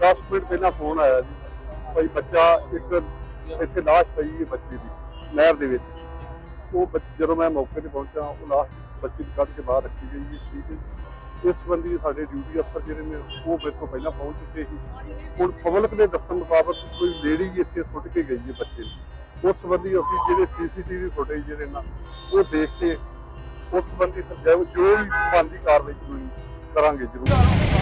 10 minute ਪਹਿਲਾਂ phone ਆਇਆ ਜੀ। ਭਾਈ ਬੱਚਾ ਇੱਕ ਇੱਥੇ ਲਾਸ਼ ਪਈ ਹੈ ਬੱਚੇ ਦੀ, ਨਹਿਰ ਦੇ ਵਿੱਚ। ਉਹ ਬੱਚ- ਜਦੋਂ ਮੈਂ ਮੌਕੇ ਤੇ ਪਹੁੰਚਾ ਉਹ ਲਾਸ਼ ਬੱਚੇ ਨੂੰ ਕੱਢ ਕੇ ਬਾਹਰ ਰੱਖੀ ਗਈ ਹੈ, ਠੀਕ ਹੈ ਜੀ। ਇਸ ਸੰਬੰਧੀ ਸਾਡੇ ਡਿਊਟੀ ਅਫਸਰ ਜਿਹੜੇ ਨੇ, ਉਹ ਮੇਰੇ ਤੋਂ ਪਹਿਲਾਂ ਪਹੁੰਚ ਚੁੱਕੇ ਸੀ। ਹੁਣ ਪਬਲਿਕ ਦੇ ਦੱਸਣ ਮੁਤਾਬਕ ਕੋਈ ਲੇਡੀ ਇੱਥੇ ਸੁੱਟ ਕੇ ਗਈ ਹੈ ਬੱਚੇ ਨੂੰ ਉਸ ਸੰਬੰਧੀ ਅਸੀਂ ਜਿਹੜੇ ਸੀਸੀਟੀਵੀ ਫੁਟੇਜ ਜਿਹੜੇ ਨਾ ਉਹ ਦੇਖ ਕੇ ਉਸ ਸੰਬੰਧੀ ਜੋ ਜੋ ਵੀ ਬਣਦੀ ਕਾਰਵਾਈ ਕਾਨੂੰਨੀ ਕਰਾਂਗੇ ਜ਼ਰੂਰ।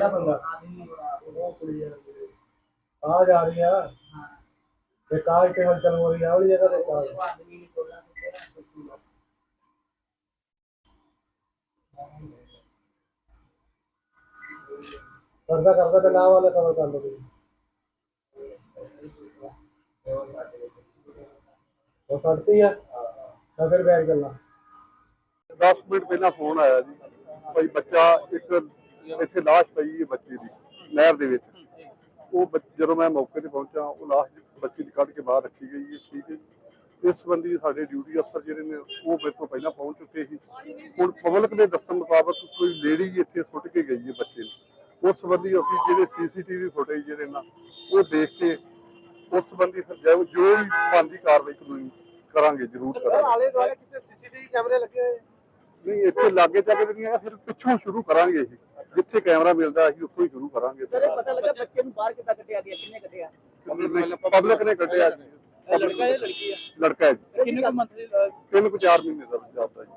ਕਿਹੜਾ ਬੰਦਾ ਉਹ ਕੁੜੀ ਆ ਆ ਜਾ ਰਹੀ ਆ ਤੇ ਕਾਰ ਕੇ ਹਲਚਲ ਹੋ ਰਹੀ ਆ ਉਹਦੀ ਜਗ੍ਹਾ ਤੇ ਕਾਰ ਕਰਦਾ ਕਰਦਾ ਤੇ ਨਾ ਵਾਲਾ ਕਵਰ ਕਰ ਲਓ ਤੁਸੀਂ ਉਹ ਸੜਤੀ ਆ ਤਾਂ ਫਿਰ ਬੈਗ ਚੱਲਣਾ 10 ਮਿੰਟ ਪਹਿਲਾਂ ਫੋਨ ਆਇਆ ਜੀ ਭਾਈ ਬੱਚਾ ਇੱਕ ਇੱਥੇ ਲਾਸ਼ ਪਈ ਹੈ ਬੱਚੇ ਦੀ ਨਹਿਰ ਦੇ ਵਿੱਚ। ਉਹ ਬੱਚ- ਜਦੋਂ ਮੈਂ ਮੌਕੇ ਤੇ ਪਹੁੰਚਾ ਉਹ ਲਾਸ਼ ਬੱਚੀ ਦੀ ਕੱਢ ਕੇ ਬਾਹਰ ਰੱਖੀ ਗਈ ਹੈ ਠੀਕ ਹੈ ਜੀ। ਇਸ ਸੰਬੰਧੀ ਸਾਡੇ ਡਿਊਟੀ ਅਫਸਰ ਜਿਹੜੇ ਨੇ ਉਹ ਮੇਰੇ ਤੋਂ ਪਹਿਲਾਂ ਪਹੁੰਚ ਚੁੱਕੇ ਸੀ। ਹੁਣ ਪਬਲਿਕ ਦੇ ਦੱਸਣ ਮੁਤਾਬਕ ਕੋਈ ਲੇਡੀ ਇੱਥੇ ਸੁੱਟ ਕੇ ਗਈ ਹੈ ਬੱਚੇ ਨੂੰ। ਉਸ ਸੰਬੰਧੀ ਅਸੀਂ ਜਿਹੜੇ ਸੀਸੀਟੀਵੀ ਫੁਟੇਜ ਜਿਹੜੇ ਨਾ ਉਹ ਦੇਖ ਕੇ ਉਸ ਸੰਬੰਧੀ ਫਿਰ ਜੋ ਜੋ ਵੀ ਬਣਦੀ ਕਾਰਵਾਈ ਕਾਨੂੰਨੀ ਕਰਾਂਗੇ ਜ਼ਰੂਰ ਕਰਾਂਗੇ। ਆਲੇ ਦੁਆਲੇ ਕਿਤੇ ਸੀਸੀਟੀਵੀ ਕੈਮਰੇ ਲੱਗੇ ਹੋਏ? ਨਹੀਂ ਇੱਥੇ ਲਾਗੇ ਤੱਕ ਨਹੀਂ ਆ ਫਿਰ ਪਿੱਛੋਂ ਸ਼ੁਰੂ ਕਰਾਂਗੇ ਇਹ ਜਿੱਥੇ ਕੈਮਰਾ ਮਿਲਦਾ ਅਸੀਂ ਉੱਥੋਂ ਹੀ ਸ਼ੁਰੂ ਕਰਾਂਗੇ। ਸਰ ਇਹ ਪਤਾ ਲੱਗਾ ਬੱਚੇ ਨੂੰ ਬਾਹਰ ਕਿੱਦਾਂ ਕੱਢਿਆ ਗਿਆ ਕਿੰਨੇ ਕੱਢਿਆ? ਪਬਲਿਕ ਨੇ ਕੱਢਿਆ। ਜੀ ਲੜਕਾ ਹੈ ਲੜਕੀ ਹੈ ਲੜਕਾ ਹੈ ਕਿੰਨੇ ਕੁ ਮੰਥ ਦੀ ਤਿੰਨ ਕੁ ਚਾਰ ਮਹੀਨੇ ਦਾ ਜਾਂਦਾ ਜੀ।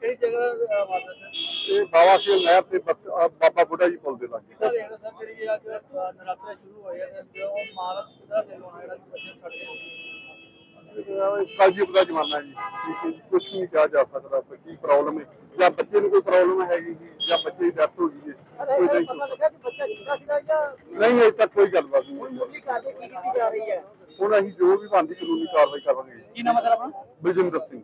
ਕਿਹੜੀ ਜਗ੍ਹਾ ਵਾਦਾ ਹੈ ਇਹ ਬਾਵਾ ਸੀ ਨਹਿਰ ਤੇ ਬਾਬਾ ਬੁੱਢਾ ਜੀ ਪੁੱਲ ਦੇ ਲਾਗੇ। ਸਰ ਜਿਹੜੀ ਅੱਜ ਨਰਾਤੇ ਸ਼ੁਰੂ ਹੋਏ ਨੇ ਜੋ ਮਾਲਕ ਦਾ ਦੇ ਲੋਣਾ ਜਿਹੜਾ ਬੱਚੇ ਛੱਡ ਗਏ ਕਾਜੀ ਦਾ ਜ਼ਮਾਨਾ ਜੀ। ਕੁਝ ਨਹੀਂ ਕਿਹਾ ਜਾ ਸਕਦਾ ਕੀ ਪ੍ਰੋਬਲਮ ਹੈ। ਜਾਂ ਬੱਚੇ ਨੂੰ ਕੋਈ ਪ੍ਰੋਬਲਮ ਹੈਗੀ ਜੀ ਜਾਂ ਬੱਚੇ ਦੀ ਡੈਥ ਹੋ ਗਈ ਕੋਈ ਨਹੀਂ। ਨਹੀਂ ਅਜੇ ਤੱਕ ਕੋਈ ਗੱਲਬਾਤ ਨਹੀਂ ਹੋਈ। ਹੈ? ਹੁਣ ਅਸੀਂ ਜੋ ਵੀ ਬਣਦੀ ਕਾਨੂੰਨੀ ਕਾਰਵਾਈ ਕਰਾਂਗੇ। ਕੀ ਨਾਮ ਹੈ ਸਰ ਆਪਣਾ? ਬਲਜਿੰਦਰ ਸਿੰਘ।